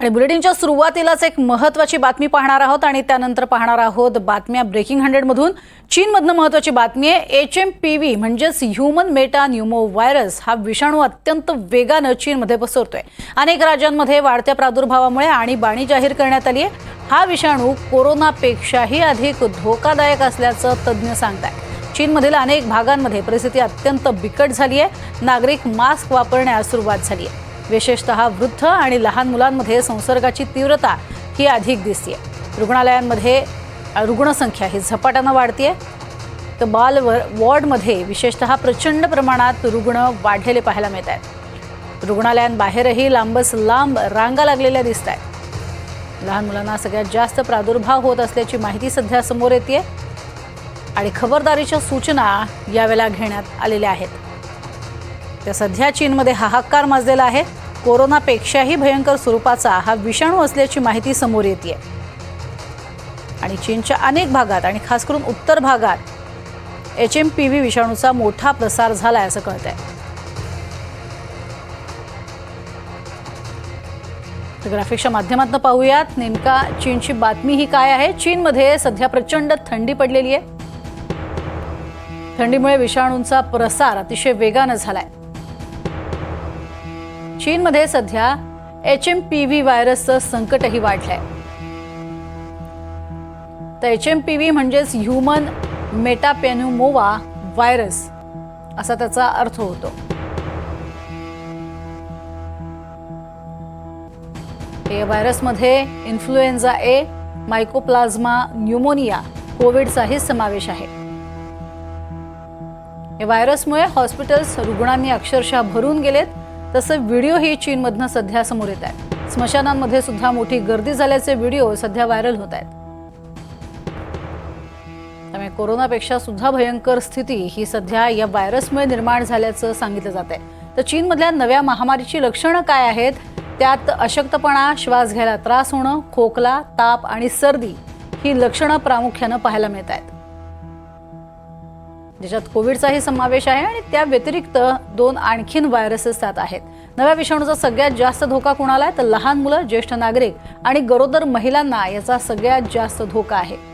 आणि बुलेटिनच्या सुरुवातीलाच एक महत्वाची बातमी पाहणार आहोत आणि त्यानंतर पाहणार आहोत बातम्या ब्रेकिंग हंड्रेडमधून चीनमधनं महत्वाची बातमी आहे एच एम पी व्ही म्हणजेच ह्युमन मेटा न्यूमो व्हायरस हा विषाणू अत्यंत वेगानं चीनमध्ये पसरतोय. अनेक राज्यांमध्ये वाढत्या प्रादुर्भावामुळे आणीबाणी जाहीर करण्यात आली आहे हा विषाणू कोरोनापेक्षाही अधिक धोकादायक असल्याचं तज्ज्ञ सांगतायत. चीनमधील अनेक भागांमध्ये परिस्थिती अत्यंत बिकट झाली आहे नागरिक मास्क वापरण्यास सुरुवात झाली आहे विशेषतः वृद्ध आणि लहान मुलांमध्ये संसर्गाची तीव्रता ही अधिक दिसते रुग्णालयांमध्ये रुग्णसंख्या ही झपाट्यानं वाढतीये. तर बाल वॉर्डमध्ये विशेषतः प्रचंड प्रमाणात रुग्ण वाढलेले पाहायला मिळत आहेत रुग्णालयांबाहेरही लांबच लांब रांगा लागलेल्या दिसत आहेत लहान मुलांना सगळ्यात जास्त प्रादुर्भाव होत असल्याची माहिती सध्या समोर येते आणि खबरदारीच्या सूचना यावेळेला घेण्यात आलेल्या आहेत. तर सध्या चीनमध्ये हाहाकार माजलेला आहे. कोरोनापेक्षाही भयंकर स्वरूपाचा हा विषाणू असल्याची माहिती समोर येते आणि चीनच्या अनेक भागात आणि खास करून उत्तर भागात एच एम पी व्ही विषाणूचा मोठा प्रसार झालाय असं कळत आहे ग्राफिक्सच्या माध्यमातून पाहूयात नेमका चीनची बातमी ही काय आहे? चीनमध्ये सध्या प्रचंड थंडी पडलेली आहे. थंडीमुळे विषाणूंचा प्रसार अतिशय वेगानं झालाय. चीनमध्ये सध्या एच एम पी व्ही व्हायरसचं संकटही वाढलंय. तर एच एम पी व्ही म्हणजेच ह्युमन मेटापेन्युमोवा व्हायरस असा त्याचा अर्थ होतो. या व्हायरसमध्ये इन्फ्लुएन्झा ए मायकोप्लाझ्मा न्यूमोनिया कोविडचाही समावेश आहे. या व्हायरसमुळे हॉस्पिटल्स रुग्णांनी अक्षरशः भरून गेलेत तसं व्हिडिओही चीनमधनं सध्या समोर येत आहेत स्मशानांमध्ये सुद्धा मोठी गर्दी झाल्याचे व्हिडिओ सध्या व्हायरल होत आहेत. त्यामुळे कोरोनापेक्षा सुद्धा भयंकर स्थिती ही सध्या या व्हायरसमुळे निर्माण झाल्याचं सांगितलं जात आहे तर चीनमधल्या नव्या महामारीची लक्षणं काय आहेत? त्यात अशक्तपणा श्वास घ्यायला त्रास होणं खोकला ताप आणि सर्दी ही लक्षणं प्रामुख्यानं पाहायला मिळत आहेत. ज्याच्यात कोविडचाही समावेश आहे आणि त्या व्यतिरिक्त दोन आणखीन व्हायरसेस त्यात आहेत. नव्या विषाणूचा सगळ्यात जास्त धोका कुणाला आहे? तर लहान मुलं ज्येष्ठ नागरिक आणि गरोदर महिलांना याचा सगळ्यात जास्त धोका आहे.